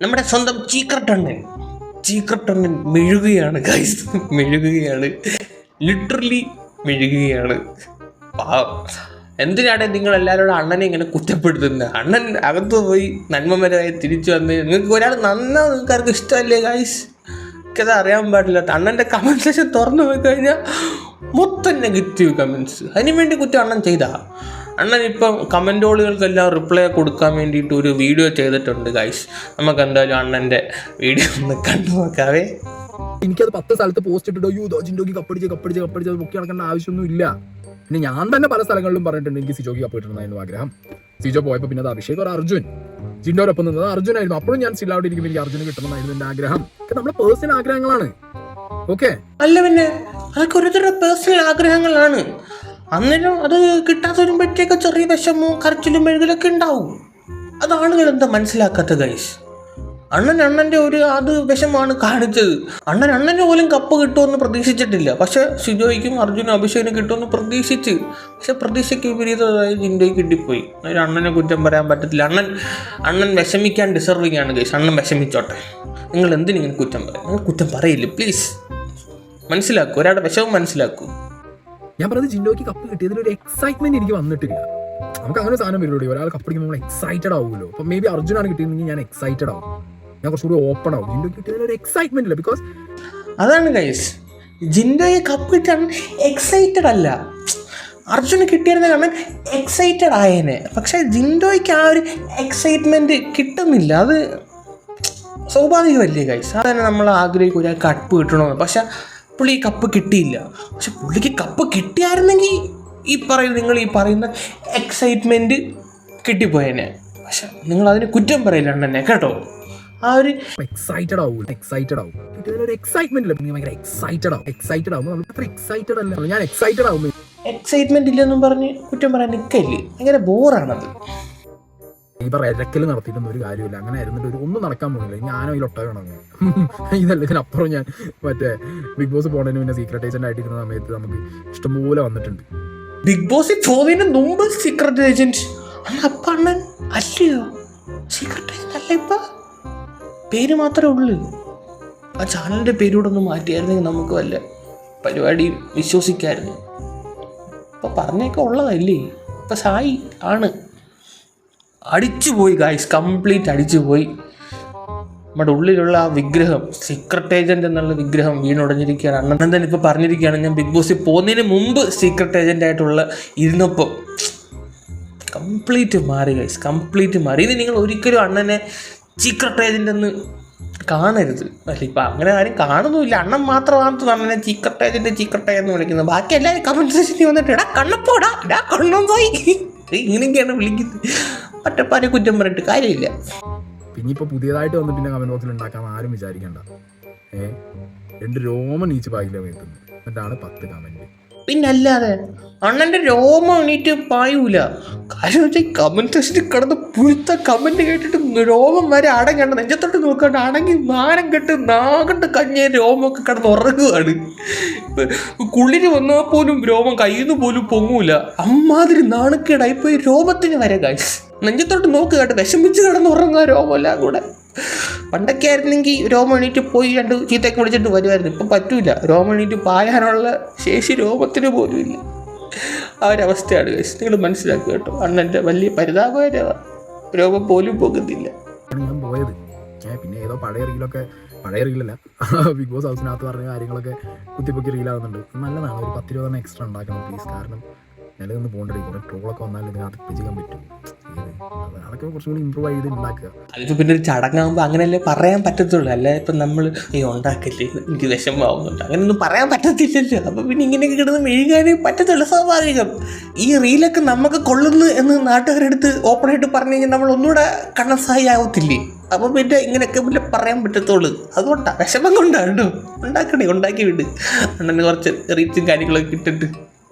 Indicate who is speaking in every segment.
Speaker 1: നമ്മുടെ സ്വന്തം ചീക്രട്ടണ്ണൻ ചീക്രട്ടണ്ണൻ മെഴുകുകയാണ് guys മെഴുകുകയാണ്. Literally മെഴുകുകയാണ്. എന്തിനാണ് നിങ്ങൾ എല്ലാവരോടും അണ്ണനെ ഇങ്ങനെ കുറ്റപ്പെടുത്തുന്നത് അണ്ണൻ അകത്ത് പോയി നന്മമരായി തിരിച്ചു വന്ന് നിങ്ങൾക്ക് ഒരാൾ നന്നാ നിങ്ങൾക്ക് ആർക്കും ഇഷ്ടമല്ലേ ഗൈസ് എനിക്കത് അറിയാൻ പാടില്ല. അണ്ണന്റെ കമന്റ് സെക്ഷൻ തുറന്നു പോയി കഴിഞ്ഞാൽ മൊത്തം നെഗറ്റീവ് കമൻസ് അതിനുവേണ്ടി കുറ്റം അണ്ണൻ ചെയ്താ. അണ്ണൻ ഇപ്പം കമന്റോളുകൾക്കെല്ലാം റിപ്ലൈ കൊടുക്കാൻ വേണ്ടിയിട്ട് ഒരു വീഡിയോ ചെയ്തിട്ടുണ്ട് ഗൈസ് നമുക്ക് എന്തായാലും അണ്ണന്റെ വീഡിയോ ഒന്ന് കണ്ടു നോക്കാവേ.
Speaker 2: എനിക്കത് പത്ത് സ്ഥലത്ത് പോസ്റ്റ് ഇട്ടിട്ടോ യൂ ജിൻഡോക്ക് കപ്പടിച്ച് കപ്പടിച്ച് കപ്പടിച്ച് പൊക്കി നടക്കേണ്ട ആവശ്യമൊന്നും ഇല്ല പിന്നെ ഞാൻ തന്നെ പല സ്ഥലങ്ങളിലും പറഞ്ഞിട്ടുണ്ട് എനിക്ക് സിജോക്ക് കപ്പിട്ടുണ്ടായിരുന്നു ആഗ്രഹം. സിജോ പോയപ്പോൾ പിന്നെ അത് അഭിഷേക് ഒരു അർജുൻ. ജിൻഡോടൊപ്പം നിന്നത് അർജുനായിരുന്നു അപ്പോഴും ഞാൻ അവിടെ ഇരിക്കുമ്പോൾ എനിക്ക് അർജുന് കിട്ടണമെന്നായിരുന്നു എന്റെ ആഗ്രഹം. നമ്മുടെ പേഴ്സണൽ ആഗ്രഹങ്ങളാണ്. ഓക്കെ
Speaker 1: അല്ല പിന്നെ അതൊക്കെ ഓരോരുത്തരുടെ പേഴ്സണൽ ആഗ്രഹങ്ങളാണ്. അന്നേരം അത് കിട്ടാതെ വരുമ്പോഴത്തേക്ക് ചെറിയ വിഷമവും കരച്ചിലും മെഴുകലൊക്കെ ഉണ്ടാവും. അത് ആളുകൾ എന്താ മനസ്സിലാക്കാത്ത ഗൈസ് അണ്ണൻ അണ്ണന്റെ ഒരു അത് വിഷമാണ് കാണിച്ചത്. അണ്ണൻ അണ്ണന്റെ പോലും കപ്പ് കിട്ടുമെന്ന് പ്രതീക്ഷിച്ചിട്ടില്ല. പക്ഷെ സിജോയ്ക്കും അർജുനും അഭിഷേകിനും കിട്ടുമെന്ന് പ്രതീക്ഷിച്ച്. പക്ഷെ പ്രതീക്ഷയ്ക്ക് വിപരീതമായി ജിൻഡോയ്ക്ക് കിട്ടിപ്പോയി. ഒരു അണ്ണനെ കുറ്റം പറയാൻ പറ്റത്തില്ല. അണ്ണൻ അണ്ണൻ വിഷമിക്കാൻ ഡിസർവിങ് ആണ് ഗൈസ് അണ്ണൻ വിഷമിച്ചോട്ടെ. നിങ്ങൾ എന്തിനിങ്ങനെ കുറ്റം പറയും നിങ്ങൾ കുറ്റം പറയില്ല പ്ലീസ് മനസ്സിലാക്കൂ. ഒരാളുടെ വിഷമം മനസ്സിലാക്കൂ.
Speaker 2: ഞാൻ പറഞ്ഞത് ജിൻഡോയ്ക്ക് കപ്പ് കിട്ടിയതിൽ ഒരു എക്സൈറ്റ്മെന്റ് എനിക്ക് വന്നിട്ടില്ല. നമുക്ക് അങ്ങനെ സാധനം വരുള്ളൂ ഒരാൾ കപ്പ് അടിക്കുമ്പോൾ നമ്മൾ എക്സൈറ്റഡ് ആവുമല്ലോ. അപ്പൊ മേ ബി അർജുനാണ് കിട്ടിയിരുന്നെങ്കിൽ ഞാൻ എക്സൈറ്റഡ് ആവും. ഞാൻ കുറച്ചുകൂടി ഓപ്പൺ ആവും. ജിൻഡോയ്ക്ക് കിട്ടിയതിൽ ഒരു എക്സൈറ്റ്മെന്റ് ഇല്ല ബിക്കോസ്
Speaker 1: അതാണ് ഗൈസ് ജിൻഡോയെ കപ്പ് കിട്ടാൻ എക്സൈറ്റഡ് അല്ല. അർജുന് കിട്ടിയിരുന്ന കാരണം എക്സൈറ്റഡ് ആയേനെ. പക്ഷെ ജിൻഡോയ്ക്ക് ആ ഒരു എക്സൈറ്റ്മെന്റ് കിട്ടുന്നില്ല. അത് സ്വാഭാവികമല്ലേ ഗൈസ് അതന്നെ നമ്മൾ ആഗ്രഹിക്കും ഒരാൾ കപ്പ് കിട്ടണമെന്ന് പക്ഷെ പുള്ളി കപ്പ് കിട്ടിയില്ല. പക്ഷെ പുള്ളിക്ക് കപ്പ് കിട്ടിയായിരുന്നെങ്കിൽ ഈ പറയുന്ന നിങ്ങൾ ഈ പറയുന്ന എക്സൈറ്റ്മെന്റ് കിട്ടിപ്പോയേനെ. പക്ഷെ നിങ്ങൾ അതിന് കുറ്റം പറയില്ല എന്നെ കേട്ടോ? ആ ഒരു
Speaker 2: എക്സൈറ്റഡ് ആവും എക്സൈറ്റഡ് ആവും. ഒരു എക്സൈറ്റ്മെന്റ് ഇല്ല. ഭയങ്കര എക്സൈറ്റഡ് ആവും. എക്സൈറ്റഡ് ആവും. നമ്മൾ അത്ര എക്സൈറ്റഡ് അല്ല. ഞാൻ എക്സൈറ്റഡ് ആവും
Speaker 1: എക്സൈറ്റ്മെന്റ് ഇല്ലെന്നും പറഞ്ഞ് കുറ്റം പറയാൻ നിൽക്കല്ലേ ഭയങ്കര ബോറാണത്
Speaker 2: പറ ഇരക്കൽ നടത്തിയിട്ടൊന്നും ഒരു കാര്യമില്ല. അങ്ങനെ ആയിരുന്നിട്ട് ഒരു ഒന്നും നടക്കാൻ പോകുന്നില്ല. ഞാനോ ഈ വേണം ഇതല്ല ഇതിനപ്പുറം ഞാൻ മറ്റേ ബിഗ് ബോസ് പോണതിന് പിന്നെ സീക്രട്ട് ഏജന്റ് ആയിട്ടിരുന്ന സമയത്ത് നമുക്ക് ഇഷ്ടംപോലെ വന്നിട്ടുണ്ട്.
Speaker 1: ബിഗ് ബോസിൽ പോകുന്നതിന് മുമ്പ് സീക്രട്ട് ഏജന്റ് അപ്പ അല്ലയോ? സീക്രട്ട് ഏജന്റ് അല്ല ഇപ്പൊ. പേര് മാത്രമേ ഉള്ളൂ. ആ ചാനലിന്റെ പേരൂടെ ഒന്ന് മാറ്റിയായിരുന്നെങ്കിൽ നമുക്ക് വല്ല പരിപാടി വിശ്വസിക്കായിരുന്നു. ഇപ്പൊ പറഞ്ഞൊക്കെ ഉള്ളതല്ലേ? ഇപ്പൊ സായി ആണ്. അടിച്ചുപോയി ഗായ്സ് കംപ്ലീറ്റ് അടിച്ചുപോയി. നമ്മുടെ ഉള്ളിലുള്ള ആ വിഗ്രഹം സീക്രട്ട് ഏജന്റ് എന്നുള്ള വിഗ്രഹം വീണുടഞ്ഞിരിക്കുകയാണ്. അണ്ണൻ തന്നെ ഇപ്പോൾ പറഞ്ഞിരിക്കുകയാണ് ഞാൻ ബിഗ് ബോസിൽ പോകുന്നതിന് മുമ്പ് സീക്രട്ട് ഏജന്റ് ആയിട്ടുള്ള ഇരുന്നപ്പോൾ കംപ്ലീറ്റ് മാറി ഗൈസ് കംപ്ലീറ്റ് മാറി. ഇനി നിങ്ങൾ ഒരിക്കലും അണ്ണനെ സീക്രട്ട് ഏജന്റ് എന്ന് കാണരുത്. അല്ല ഇപ്പം അങ്ങനെ ആരും കാണുന്നുമില്ല. അണ്ണൻ മാത്രമാണ് അണ്ണനെ സീക്രട്ട് ഏജന്റ് സീക്രട്ട് എന്ന് വിളിക്കുന്നത്. ബാക്കി എല്ലാവരും കമന്റ് സെക്ഷനിൽ വന്നിട്ട് എടാ കണ്ണപ്പോടാ എടാ കണ്ണൻ പോയി. ഇങ്ങനെയൊക്കെയാണ് വിളിക്കുന്നത്. ഒറ്റപ്പാരെ കുറ്റം പറഞ്ഞിട്ട് കാര്യമില്ല.
Speaker 2: പിന്നെ ഇപ്പൊ പുതിയതായിട്ട് വന്നിട്ട് പിന്നെ കമന്റ് ബോക്സിൽ ഉണ്ടാക്കാൻ ആരും വിചാരിക്കണ്ട. ഏ? രണ്ട് രോമ നീച്ച് പായില്ല വീട്ടുന്നു എന്നിട്ടാണ് പത്ത് കമന്റ്
Speaker 1: പിന്നല്ലാതെ അണ്ണന്റെ രോമം എണീറ്റ് പായൂല. കാര്യം വെച്ചാൽ കമന്റ് സെക്ഷനിൽ കിടന്ന് പുഴുത്ത കമന്റ് കേട്ടിട്ട് രോമം വരെ അടങ്ങണ്ട. നെഞ്ചത്തോട്ട് നോക്കാണ്ട് അടങ്ങി മാനം കെട്ട് നാകണ്ട് കഞ്ഞ രോമൊക്കെ കിടന്ന് ഉറങ്ങുകയാണ് കുളിര് വന്നാൽ പോലും രോമം കയ്യിൽ നിന്ന് പോലും പൊങ്ങൂല. അമ്മാതിരി നാണക്കേടായി പോയി രോമത്തിന് വരെ കാശ് നെഞ്ചത്തോട്ട് നോക്ക് കേട്ടോ. വിഷമിച്ച് കിടന്ന് ഉറങ്ങുക രോമമെല്ലാം കൂടെ. പണ്ടൊക്കെ ആയിരുന്നെങ്കിൽ രോമം എണീറ്റ് പോയി രണ്ട് ചീത്തയൊക്കെ വിളിച്ചിട്ട് വരുമായിരുന്നു. ഇപ്പം പറ്റൂല. രോമം എണീറ്റ് പായാനുള്ള ശേഷി രോമത്തിന് പോലും ഇല്ല. ആ ഒരവസ്ഥയാണ് നിങ്ങൾ മനസ്സിലാക്കുക കേട്ടോ. അണ്ണന്റെ വലിയ പരിതാപകര രോമം പോലും പോകുന്നില്ല.
Speaker 2: ഞാൻ പോയത്. പിന്നെ ഏതോ പഴയ റീലൊക്കെ പഴയ റീലല്ല. ബിഗ് ബോസ് ഹൗസിനകത്ത് പറഞ്ഞ കാര്യങ്ങളൊക്കെ കുത്തിപ്പൊക്കി റീലാവുന്നുണ്ട് നല്ലതാണ്. ഒരു പത്ത് രൂപ തന്നെ എക്സ്ട്രാ ഉണ്ടാക്കണം പ്ലീസ് കാരണം നിലനിന്ന് പോകേണ്ടി. കുറെ ട്രോളൊക്കെ വന്നാൽ ഇതിനകത്ത് പിടിക്കാൻ പറ്റും. അതൊക്കെ കുറച്ചും കൂടി ഇമ്പ്രൂവ് ചെയ്ത് ഉണ്ടാക്കുക
Speaker 1: അതിപ്പോൾ പിന്നെ ഒരു ചടങ്ങാകുമ്പോൾ അങ്ങനെയല്ലേ പറയാൻ പറ്റത്തുള്ളൂ. അല്ല? ഇപ്പം നമ്മൾ ഈ ഉണ്ടാക്കില്ലേ? എനിക്ക് വിഷമമാവുന്നുണ്ട്. അങ്ങനെയൊന്നും പറയാൻ പറ്റത്തില്ലല്ലോ. അപ്പോൾ പിന്നെ ഇങ്ങനെയൊക്കെ കിടന്ന് മെഴുകാനേ പറ്റത്തുള്ളൂ സ്വാഭാവികം. ഈ റീലൊക്കെ നമുക്ക് കൊള്ളുന്നു എന്ന് നാട്ടുകാരെടുത്ത് ഓപ്പണായിട്ട് പറഞ്ഞു കഴിഞ്ഞാൽ നമ്മൾ ഒന്നുകൂടെ കണ്ണസായി ആവത്തില്ലേ അപ്പോൾ പിന്നെ ഇങ്ങനെയൊക്കെ പിന്നെ പറയാൻ പറ്റത്തുള്ളൂ. അതുകൊണ്ടാണ് വിഷമം കൊണ്ടാണ് ഉണ്ടാക്കണേ ഉണ്ടാക്കി വിട്. അണ്ണന് കുറച്ച് റീച്ചും കാര്യങ്ങളൊക്കെ ഇട്ടിട്ട്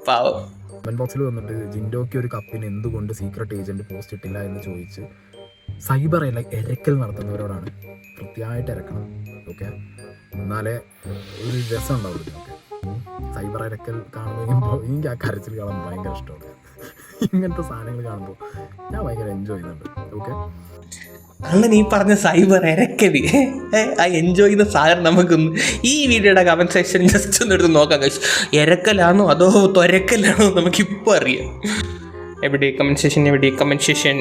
Speaker 1: പാവം.
Speaker 2: കമന്റ് ബോക്സിൽ വന്നിട്ട് ജിൻഡോയ്ക്ക് ഒരു കപ്പിന് എന്തുകൊണ്ട് സീക്രട്ട് ഏജന്റ് പോസ്റ്റ് ഇട്ടില്ല എന്ന് ചോദിച്ച് സൈബർ അല്ല എരക്കൽ നടത്തുന്നവരോടാണ്. കൃത്യമായിട്ട് ഇരക്കണം. ഓക്കെ എന്നാലേ ഒരു രസം ഇതിനൊക്കെ. സൈബർ ഇരക്കൽ കാണുമ്പോൾ എനിക്ക് ആ കരച്ചിൽ കാണാൻ ഭയങ്കര ഇഷ്ടമാണ്. ഇങ്ങനത്തെ സാധനങ്ങൾ കാണുമ്പോൾ ഞാൻ ഭയങ്കര എൻജോയ് ചെയ്യുന്നുണ്ട്. ഓക്കെ
Speaker 1: അണ്ണൻ നീ പറഞ്ഞ സൈബർ ഇരക്കതി ഐ എൻജോയ് ചെയ്യുന്ന സാധനം നമുക്കൊന്ന് ഈ വീഡിയോയുടെ കമന്റ് സെക്ഷൻ ജസ്റ്റ് ഒന്ന് എടുത്ത് നോക്കാം കഴിച്ചു ഇരക്കലാണോ അതോ തൊരക്കലാണോ നമുക്കിപ്പോൾ അറിയാം. എവിടെ കമന്റ് സെഷൻ എവിടെ കമന്റ് സെക്ഷൻ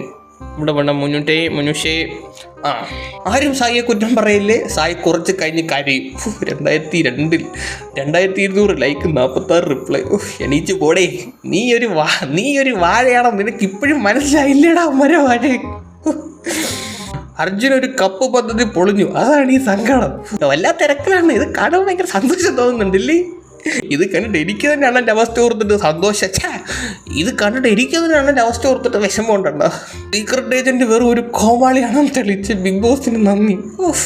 Speaker 1: ഇവിടെ വേണം മുന്നൂറ്റേ മുനുഷേ ആ. ആരും സായിയെ കുറ്റം പറയില്ലേ? സായി കുറച്ച് കഴിഞ്ഞ് കരയും. രണ്ടായിരത്തി രണ്ടിൽ രണ്ടായിരത്തി ഇരുന്നൂറ് ലൈക്ക് നാൽപ്പത്താറ് റിപ്ലൈ എണീച്ച് പോടേ. നീ ഒരു വാ നീ ഒരു വാഴയാണോ? നിനക്ക് ഇപ്പോഴും മനസ്സിലായില്ലേടാ മര വാഴ. അർജുൻ ഒരു കപ്പ് പദ്ധതി പൊളിഞ്ഞു. അതാണ് ഈ സങ്കടം. വല്ലാത്ത തിരക്കിലാണ്. ഇത് കാണാൻ ഭയങ്കര സന്തോഷം തോന്നുന്നുണ്ടല്ലേ ഇത് കണ്ടിട്ട് എനിക്ക് തന്നെയാണ് എന്റെ അവസ്ഥ ഓർത്തിട്ട് സന്തോഷം. ഛേ, ഇത് കണ്ടിട്ട് എനിക്ക് തന്നെയാണ് എന്റെ അവസ്ഥ ഓർത്തിട്ട് വിഷമം ഉണ്ടല്ലോ. സീക്രട്ട് ഏജന്റ് വെറും ഒരു കോമാളിയാണെന്ന് തെളിച്ച് ബിഗ് ബോസിന് നന്ദി. ഓഫ്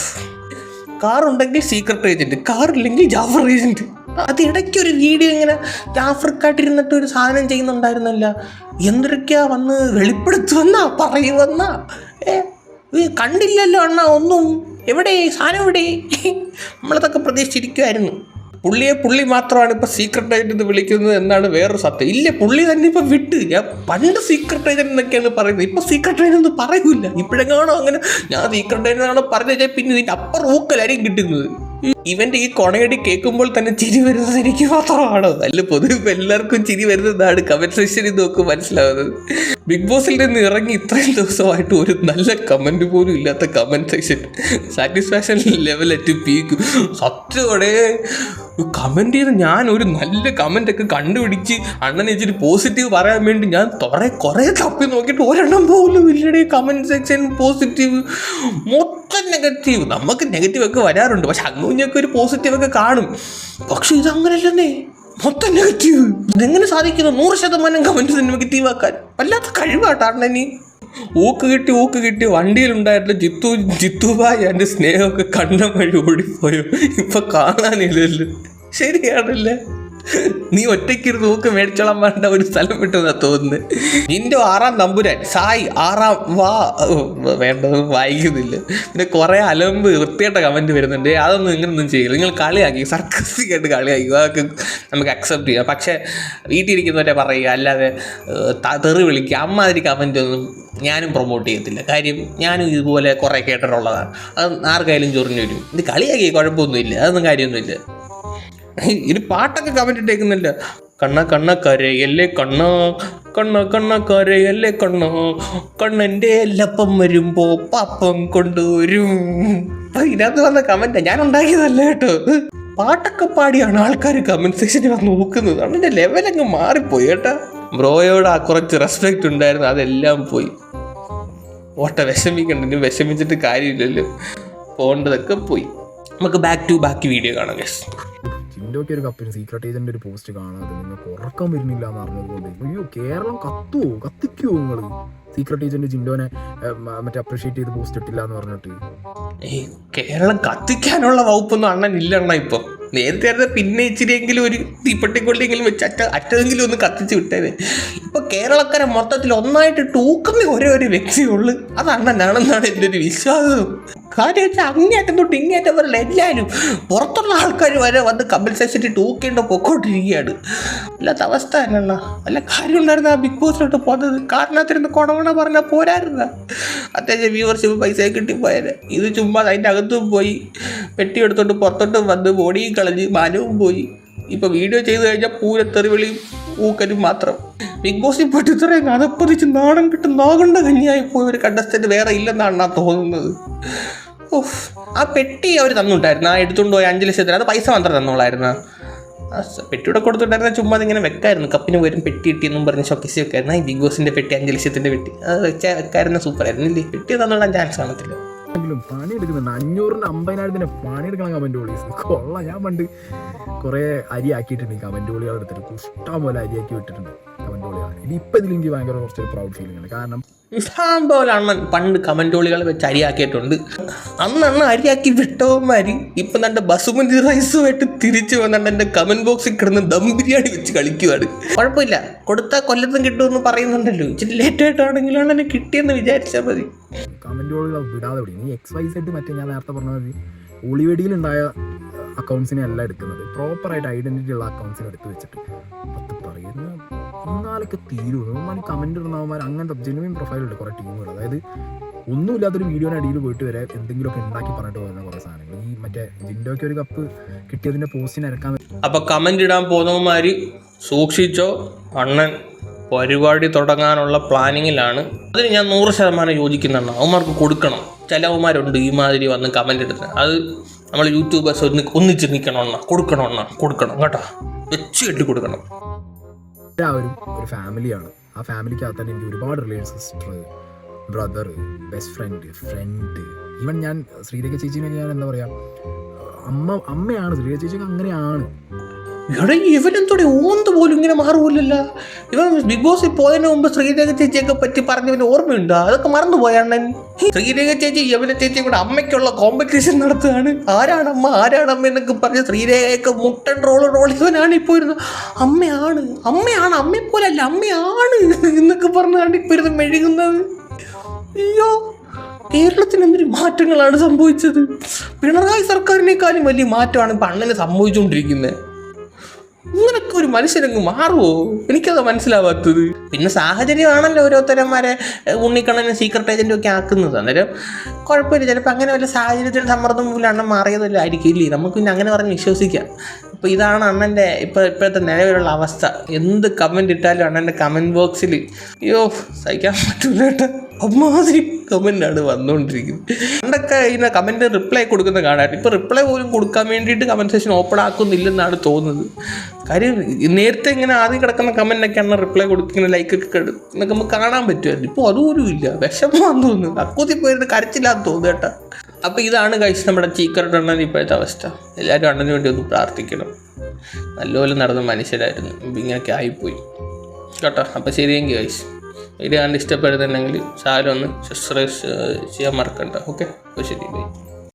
Speaker 1: കാർ ഉണ്ടെങ്കിൽ സീക്രട്ട് ഏജന്റ് കാർ ഇല്ലെങ്കിൽ ജാഫർ ഏജന്റ് അത് ഒരു വീഡിയോ ഇങ്ങനെ ജാഫർക്കായിട്ടിരുന്നിട്ട് ഒരു സാധനം ചെയ്യുന്നുണ്ടായിരുന്നല്ല. എന്തൊക്കെയാ വന്ന് വെളിപ്പെടുത്തുവന്നാ പറയുവന്നാ? കണ്ടില്ലല്ലോ അണ്ണ ഒന്നും. എവിടെ? സാധനം എവിടെ? നമ്മളതൊക്കെ പ്രതീക്ഷിച്ചിരിക്കുമായിരുന്നു പുള്ളിയെ പുള്ളി മാത്രമാണ് ഇപ്പം സീക്രട്ട് ഏജന്റ് എന്ന് വിളിക്കുന്നത് എന്നാണ് വേറൊരു സത്യം. ഇല്ല പുള്ളി തന്നെ ഇപ്പം വിട്ട്. ഞാൻ പണ്ട് സീക്രട്ട് ഏജന്റ് എന്നൊക്കെയാണ് പറയുന്നത്. ഇപ്പം സീക്രട്ട് ഏജന്റ് ഒന്നും പറയൂല. ഇപ്പോഴെങ്ങാണോ അങ്ങനെ ഞാൻ സീക്രട്ട് ഏജന്റ് ആണോ പറഞ്ഞു വെച്ചാൽ പിന്നെ ഇതിന്റെ അപ്പർ ഊക്കലായിരിക്കും കിട്ടുന്നത്. ഇവന്റെ ഈ കൊടയടി കേൾക്കുമ്പോൾ തന്നെ ചിരി വരുന്നത് എനിക്ക് മാത്രമാണോ. അല്ല പൊതുവെ എല്ലാവർക്കും ചിരി വരുന്നതാണ്. കമന്റ് സെക്ഷനിൽ നോക്ക് മനസ്സിലാവുന്നത്. ബിഗ് ബോസിൽ നിന്ന് ഇറങ്ങി ഇത്രയും ദിവസമായിട്ട് ഒരു നല്ല കമന്റ് പോലും ഇല്ലാത്ത കമന്റ് സെക്ഷൻ സാറ്റിസ്ഫാക്ഷൻ ലെവൽ എത്തി പീക്ക് സത്യത്തോടെ കമന്റ് ചെയ്ത് ഞാൻ ഒരു നല്ല കമന്റ് ഒക്കെ കണ്ടുപിടിച്ച് അണ്ണനെ ഇച്ചിരി പോസിറ്റീവ് പറയാൻ വേണ്ടി ഞാൻ കുറെ കുറെ തപ്പി നോക്കിയിട്ട് ഒരെണ്ണം പോലും ഇല്ലടേ കമന്റ് സെക്ഷൻ പോസിറ്റീവ് മൊത്തം നെഗറ്റീവ് നമുക്ക് നെഗറ്റീവ് ഒക്കെ വരാറുണ്ട്. പക്ഷെ അങ്ങനെയൊക്കെ ഒരു പോസിറ്റീവ് ഒക്കെ കാണും. പക്ഷെ ഇത് അങ്ങനെയല്ലെന്നേ. മൊത്തം നെഗറ്റീവ് ഇതെങ്ങനെ സാധിക്കുന്നു? നൂറ് ശതമാനം കമന്റ് നെഗറ്റീവ് ആക്കാൻ. വല്ലാത്ത കഴിവാട്ടാണ് ഇനി ഊക്ക് കിട്ടി ഊക്ക് കിട്ടി. വണ്ടിയിലുണ്ടായിരുന്ന ജിത്തു ജിത്തുബായി എന്റെ സ്നേഹമൊക്കെ കണ്ണം വഴി ഓടിപ്പോയോ? ഇപ്പൊ കാണാനില്ലല്ലോ. ശരിയാണല്ലേ? നീ ഒറ്റയ്ക്കിരുന്ന് ഊക്ക് മേടിച്ചോളാൻ വേണ്ട ഒരു സ്ഥലം വിട്ടെന്നാ തോന്നുന്നു. നിന്റെ ആറാം നമ്പുരാൻ സായി ആറാം വാ. വേണ്ടത് വായിക്കുന്നില്ല. പിന്നെ കുറെ അലമ്പ് വൃത്തിയായിട്ട കമന്റ് വരുന്നുണ്ട്. അതൊന്നും ഇങ്ങനൊന്നും ചെയ്യില്ല. നിങ്ങൾ കളിയാക്കി സർക്കസിക്കായിട്ട് കളിയാക്കി. അതൊക്കെ നമുക്ക് അക്സെപ്റ്റ് ചെയ്യാം. പക്ഷേ വീട്ടിലിരിക്കുന്നവരെ പറയുക അല്ലാതെ തെറി വിളിക്കുക അമ്മാതിരി കമന്റ് ഒന്നും ഞാനും പ്രൊമോട്ട് ചെയ്യത്തില്ല. കാര്യം ഞാനും ഇതുപോലെ കുറേ കേട്ടിട്ടുള്ളതാണ്. അത് ആർക്കായാലും ചൊറിഞ്ഞു വരും. ഇത് കളിയാക്കി കുഴപ്പമൊന്നുമില്ല. അതൊന്നും കാര്യമൊന്നുമില്ല. ഇത് പാട്ടൊക്കെ കമന്റ് ഇട്ടേക്കുന്നില്ല. കണ്ണ കണ്ണ കരയല്ലേ കണ്ണ? കണ്ണ കണ്ണ കരയല്ലേ കണ്ണ? കണ്ണന്റെ എല്ലപ്പം വരുമ്പോ പാപ്പം കൊണ്ടുവരും. ഇതിനകത്ത് വന്ന കമന്റ് ഞാൻ ഉണ്ടാക്കിയതല്ല കേട്ടോ. പാട്ടൊക്കെ പാടിയാണ് ആൾക്കാർ കമന്റ് സെക്ഷനിൽ വന്ന് നോക്കുന്നത്. അതിന്റെ ലെവലങ്ങ് മാറിപ്പോയി കേട്ടാ. ബ്രോയോട് ആ കുറച്ച് റെസ്പെക്ട് ഉണ്ടായിരുന്നു അതെല്ലാം പോയി. ഓട്ട വിഷമിക്കണ്ട ഇനി വിഷമിച്ചിട്ട് കാര്യമില്ലല്ലോ. പോകേണ്ടതൊക്കെ പോയി. നമുക്ക് ബാക്ക് ടു ബാക്ക് വീഡിയോ കാണാം ഗസ്
Speaker 2: ജിൻഡോക്ക് ഒരു കപ്പിന് സീക്രട്ട് ഏജന്റ് ഒരു പോസ്റ്റ് കാണാതെ നിങ്ങൾക്ക് ഉറക്കം വരുന്നില്ല എന്ന് അറിഞ്ഞതുകൊണ്ട് അയ്യോ കേരളം കത്തുവോ? കത്തിക്കുവോ നിങ്ങൾ സീക്രട്ട് ഏജന്റ് ജിൻഡോനെ മറ്റേ അപ്രീഷിയേറ്റ് ചെയ്ത് പോസ്റ്റ് ഇട്ടില്ല എന്ന് പറഞ്ഞിട്ട്.
Speaker 1: കേരളം കത്തിക്കാനുള്ള വകുപ്പൊന്നും അണ്ണൻ ഇല്ല അണ്ണ ഇപ്പൊ. നേരത്തെ പിന്നെ ഇച്ചിരിയെങ്കിലും ഒരു തീപ്പെട്ടിക്കൊണ്ടെങ്കിലും വെച്ച് അറ്റ അറ്റതെങ്കിലും ഒന്ന് കത്തിച്ച് വിട്ടേനെ. ഇപ്പൊ കേരളക്കാരെ മൊത്തത്തിൽ ഒന്നായിട്ട് ടൂക്കുന്ന ഒരേ ഒരു വ്യക്തിയുള്ളു അത് അണ്ണനാണെന്നാണ് എന്റെ ഒരു വിശ്വാസം. കാര്യം അങ്ങേറ്റം തൊട്ട് ഇങ്ങേറ്റം വരെ എല്ലാവരും പുറത്തുള്ള ആൾക്കാർ വരെ വന്ന് കമ്പൽസേഷന്റെ ടൂക്കേണ്ട പൊക്കോണ്ടിരിക്കുകയാണ്. അല്ലാത്ത അവസ്ഥ തന്നെയാണ് അല്ല കാര്യം ഉണ്ടായിരുന്ന ആ ബിഗ് ബോസിലോട്ട് പോകുന്നത് കാരണത്തിരുന്ന് കൊണവണ പറഞ്ഞാൽ പോരായിരുന്ന? അത്യാവശ്യം വ്യൂവർഷിപ്പ് പൈസ കിട്ടിപ്പോയത് ഇത് ചുമ്മാ അതിന്റെ അകത്തും പോയി. പെട്ടി എടുത്തോണ്ട് പുറത്തോട്ട് വന്ന് ബോഡിയും കളഞ്ഞ് മാനവും പോയി. ഇപ്പം വീഡിയോ ചെയ്ത് കഴിഞ്ഞാൽ പൂരത്തെറിവിളിയും ഊക്കലും മാത്രം. ബിഗ് ബോസിൽ പോയിട്ട് ഇത്രയും അതപ്പതിച്ച് നാണം കിട്ടും നാകണ്ട കഞ്ഞിയായി പോയി ഒരു കണ്ടസ്റ്റന്റ് വേറെ ഇല്ലെന്നാണ് തോന്നുന്നത്. ഓഫ് ആ പെട്ടി അവർ തന്നിട്ടായിരുന്നു ആ എടുത്തുകൊണ്ട് പോയി അഞ്ച് ലക്ഷത്തിന് അത് പൈസ മാത്രം തന്നോളായിരുന്നു. പെട്ടിയുടെ കൊടുത്തിട്ടായിരുന്ന ചുമ്മാ ഇങ്ങനെ വെക്കായിരുന്നു. കപ്പിന് വരും പെട്ടി കിട്ടിയെന്നും പറഞ്ഞ് ഷൊക്കേസ് വെക്കായിരുന്നു. ഈ ബിഗ് ബോസിന്റെ പെട്ടി അഞ്ച് ലക്ഷത്തിന്റെ പെട്ടി. അത് വെച്ചാൽ വെക്കായിരുന്ന സൂപ്പർ ആയിരുന്നു ഇല്ലേ? പെട്ടി തന്നോളാൻ ചാൻസ് കാണത്തില്ല.
Speaker 2: പണിയെടുക്കുന്നുണ്ട്. അഞ്ഞൂറിന് അമ്പതിനായിരത്തിന് പണിയെടുക്കണം കമന്റ് പോളീസ് കൊള്ളാം. ഞാൻ പണ്ട് കുറേ അരി ആക്കിയിട്ടുണ്ട് ഈ കമന്റ് പോളികൾ എടുത്തിട്ട് ഇഷ്ടം പോലെ അരിയാക്കി വിട്ടിട്ടുണ്ട് കമന്റ് പോളികളാണ് ഇനി ഇപ്പം ഇതിൽ എനിക്ക് ഭയങ്കര കുറച്ചൊരു പ്രൗഡ് ഫീലിംഗ് ഉണ്ട് കാരണം
Speaker 1: അണ്ണൻ പണ്ട് കമന്റോളികൾ വെച്ച് അരിയാക്കിയിട്ടുണ്ട്. അന്ന് അണ്ണ അരിയാക്കി വിട്ടവന്മാര് ഇപ്പം തന്റെ ബസുമതി റൈസുമായിട്ട് തിരിച്ചു വന്നിട്ട് എന്റെ കമന്റ് ബോക്സിൽ കിടന്ന് ദം ബിരിയാണി വെച്ച് കളിക്കുവാണ്. കുഴപ്പമില്ല. കൊടുത്താൽ കൊല്ലത്തും കിട്ടുമെന്ന് പറയുന്നുണ്ടല്ലോ. ഇച്ചിരി ലേറ്റ് ആയിട്ടാണെങ്കിലും എന്നെ കിട്ടിയെന്ന് വിചാരിച്ചാൽ മതി.
Speaker 2: കമന്റ് പോളികൾ വിടാതെ വിടും. എക്സ് വൈ സെഡ് മറ്റേ ഞാൻ നേരത്തെ പറഞ്ഞ മതി ഒളിവെടിയിലുണ്ടായ അക്കൗണ്ട്സിനെ അല്ല എടുക്കുന്നത്. പ്രോപ്പറായിട്ട് ഐഡന്റിറ്റി ഉള്ള അക്കൗണ്ട്സിനെ എടുത്ത് വെച്ചിട്ട്. പത്ത് പറയുന്ന തീരും ഇവന്മാർ കമന്റ് ഇടുന്നവന്മാർ അങ്ങനത്തെ ജെനുവിൻ പ്രൊഫൈലുണ്ട് കുറേ ടീമുകൾ അതായത് ഒന്നുമില്ലാത്തൊരു വീഡിയോയുടെ അടിയിൽ പോയിട്ട് വരെ എന്തെങ്കിലുമൊക്കെ ഉണ്ടാക്കി പറഞ്ഞിട്ട് പോകുന്ന കുറേ സാധനങ്ങൾ. ഈ മറ്റേ ജിൻഡോയ്ക്ക് ഒരു കപ്പ് കിട്ടിയതിന്റെ പോസ്റ്റിന് ഇറക്കാൻ
Speaker 1: അപ്പൊ കമന്റ് ഇടാൻ പോകുന്നവന്മാർ സൂക്ഷിച്ചോ? അണ്ണൻ പരിപാടി തുടങ്ങാനുള്ള പ്ലാനിങ്ങിലാണ് അതിന് ഞാൻ നൂറ് ശതമാനം യോജിക്കുന്നതാണ് അവന്മാർക്ക് കൊടുക്കണം. ചില അവന്മാരുണ്ട് ഈ മാതിരി വന്ന് കമന്റ് ഇടുന്നത്. അത് നമ്മൾ യൂട്യൂബേഴ്സ് ഒന്ന് ഒന്നിച്ച് നിൽക്കണം എന്നാ കൊടുക്കണം കേട്ടോ. വെച്ച് കെട്ടി കൊടുക്കണം.
Speaker 2: എല്ലാവരും ഒരു ഫാമിലിയാണ്. ആ ഫാമിലിക്കകത്ത് തന്നെ എനിക്ക് ഒരുപാട് relation sister brother best friend friend even ഞാൻ ശ്രീരേഖ ചേച്ചീനൊക്കെ ഞാൻ എന്താ പറയുക അമ്മ അമ്മയാണ്. ശ്രീരേഖ ചേച്ചി അങ്ങനെയാണ്.
Speaker 1: എടാ ഇവനെന്തോടെ ഓന്ത് പോലും ഇങ്ങനെ മാറുമല്ലോ ഇവൻ ബിഗ് ബോസിൽ പോയതിന് മുമ്പ് ശ്രീരേഖ ചേച്ചിയൊക്കെ പറ്റി പറഞ്ഞവന് ഓർമ്മയുണ്ടോ? അതൊക്കെ മറന്നുപോയ അണ്ണൻ? ശ്രീരേഖ ചേച്ചി യവന ചേച്ചിയും കൂടെ അമ്മയ്ക്കുള്ള കോമ്പറ്റീഷൻ നടത്തുകയാണ്. ആരാണമ്മ ആരാണമ്മ എന്നൊക്കെ പറഞ്ഞ് ശ്രീരേഖയൊക്കെ മുട്ടൻ റോൾ റോൾ ഇവനാണ് ഇപ്പോൾ ഇരുന്നത് അമ്മയാണ് അമ്മയാണ് അമ്മയെ പോലല്ല അമ്മയാണ് എന്നൊക്കെ പറഞ്ഞാണ് ഇപ്പോൾ ഇരുന്ന് മെഴുകുന്നത്. അയ്യോ കേരളത്തിന് എന്തൊരു മാറ്റങ്ങളാണ് സംഭവിച്ചത്. പിണറായി സർക്കാരിനേക്കാളും വലിയ മാറ്റമാണ് ഇപ്പം അണ്ണന് സംഭവിച്ചുകൊണ്ടിരിക്കുന്നത്. ഇങ്ങനൊക്കെ ഒരു മനുഷ്യനങ്ങ് മാറുമോ എനിക്കത് മനസ്സിലാവാത്തത്. പിന്നെ സാഹചര്യമാണല്ലോ ഓരോരുത്തരന്മാരെ ഉണ്ണിക്കണ്ണനും സീക്രട്ട് ഏജന്റും ഒക്കെ ആക്കുന്നത്. അന്നേരം കുഴപ്പമില്ല. ചിലപ്പോൾ അങ്ങനെ വല്ല സാഹചര്യത്തിന്റെ സമ്മർദ്ദം മൂലം അണ്ണൻ മാറിയതല്ലോ ആയിരിക്കും ഇല്ലേ നമുക്ക് പിന്നെ അങ്ങനെ പറഞ്ഞ് വിശ്വസിക്കാം. അപ്പോൾ ഇതാണ് അണ്ണന്റെ ഇപ്പോൾ ഇപ്പോഴത്തെ നിലവിലുള്ള അവസ്ഥ. എന്ത് കമന്റ് ഇട്ടാലും അണ്ണന്റെ കമന്റ് ബോക്സിൽ അയ്യോ സഹിക്കാൻ പറ്റൂല അമ്മാതിരി കമന്റാണ് വന്നുകൊണ്ടിരിക്കുന്നത് പണ്ടൊക്കെ ഇങ്ങനെ കമന്റ് റിപ്ലൈ കൊടുക്കുന്ന കാണാൻ ഇപ്പോൾ റിപ്ലൈ പോലും കൊടുക്കാൻ വേണ്ടിയിട്ട് കമന്റ് ഓപ്പൺ ആക്കുന്നില്ലെന്നാണ് തോന്നുന്നത്. കാര്യം നേരത്തെ ഇങ്ങനെ ആദ്യം കിടക്കുന്ന കമന്റൊക്കെയാണ് റിപ്ലൈ കൊടുക്കുന്ന ലൈക്കൊക്കെ എന്നൊക്കെ നമുക്ക് കാണാൻ പറ്റുമായിരുന്നു. ഇപ്പോൾ അതുപോലും ഇല്ല. വിഷമമാണെന്ന് തോന്നുന്നു. അക്കൂത്തി പോയിട്ട് കരച്ചില്ലാന്ന് തോന്നുന്നു കേട്ടോ. അപ്പോൾ ഇതാണ് കഴിച്ച് നമ്മുടെ ചീക്കറിട്ട് അണ്ണൻ ഇപ്പോഴത്തെ അവസ്ഥ. എല്ലാവരും അണ്ണന് വേണ്ടി ഒന്ന് പ്രാർത്ഥിക്കണം. നല്ലപോലെ നടന്ന മനുഷ്യരായിരുന്നു. ഇങ്ങനെയൊക്കെ ആയിപ്പോയി. കേട്ടോ. അപ്പോൾ ശരിയെങ്കിൽ കഴിച്ച് വീഡിയോ കണ്ട് ഇഷ്ടപ്പെടുന്നുണ്ടെങ്കിൽ സാരമൊന്ന് ശുശ്രൂഷ ചെയ്യാൻ മറക്കണ്ട. ഓക്കെ അപ്പോൾ ശരി ബൈ